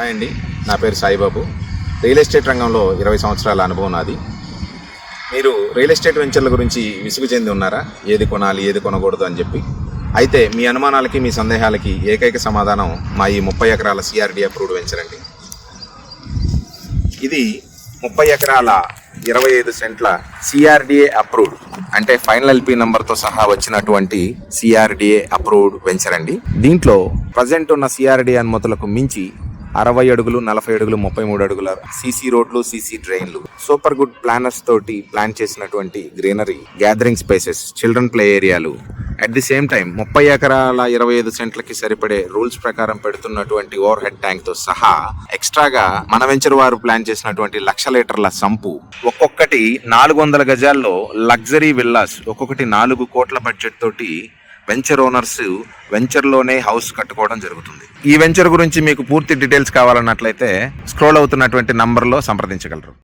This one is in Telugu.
హాయ్ అండి. నా పేరు సాయిబాబు. రియల్ ఎస్టేట్ రంగంలో ఇరవై సంవత్సరాల అనుభవం నాది. మీరు రియల్ ఎస్టేట్ వెంచర్ల గురించి విసుగు చెంది ఉన్నారా? ఏది కొనాలి ఏది కొనకూడదు అని చెప్పి. అయితే మీ అనుమానాలకి మీ సందేహాలకి ఏకైక సమాధానం మా ఈ ముప్పై ఎకరాల సిఆర్డి అప్రూవ్డ్ వెంచర్ అండి. ఇది ముప్పై ఎకరాల ఇరవై ఐదు సెంట్ల సిఆర్డిఏ అప్రూవ్డ్ అంటే ఫైనల్ ఎల్పి నంబర్తో సహా వచ్చినటువంటి సిఆర్డిఏ అప్రూవ్డ్ వెంచర్ అండి. దీంట్లో ప్రజెంట్ ఉన్న సిఆర్డిఏ అనుమతులకు మించి అరవై అడుగులు నలభై అడుగులు ముప్పై మూడు అడుగుల సీసీ రోడ్లు సీసీ డ్రైన్లు. సూపర్ గుడ్ ప్లానర్స్ తోటి ప్లాన్ చేసినటువంటి greenery gathering spaces children play ఏరియాలు అట్ ది సేమ్ టైం ముప్పై ఎకరాల ఇరవై ఐదు సెంట్లకి సరిపడే రూల్స్ ప్రకారం పెడుతున్నటువంటి ఓవర్ హెడ్ ట్యాంక్తో సహా ఎక్స్ట్రాగా మన వెంచర్ వారు ప్లాన్ చేసినటువంటి లక్ష లీటర్ల సంపు. ఒక్కొక్కటి నాలుగు వందల గజాల్లో లగ్జరీ విల్లాస్ ఒక్కొక్కటి నాలుగు కోట్ల బడ్జెట్ తోటి వెంచర్ ఓనర్స్ వెంచర్లోనే హౌస్ కట్టుకోవడం జరుగుతుంది. ఈ వెంచర్ గురించి మీకు పూర్తి డీటెయిల్స్ కావాలన్నట్లయితే స్క్రోల్ అవుతున్నటువంటి నంబర్లో సంప్రదించగలరు.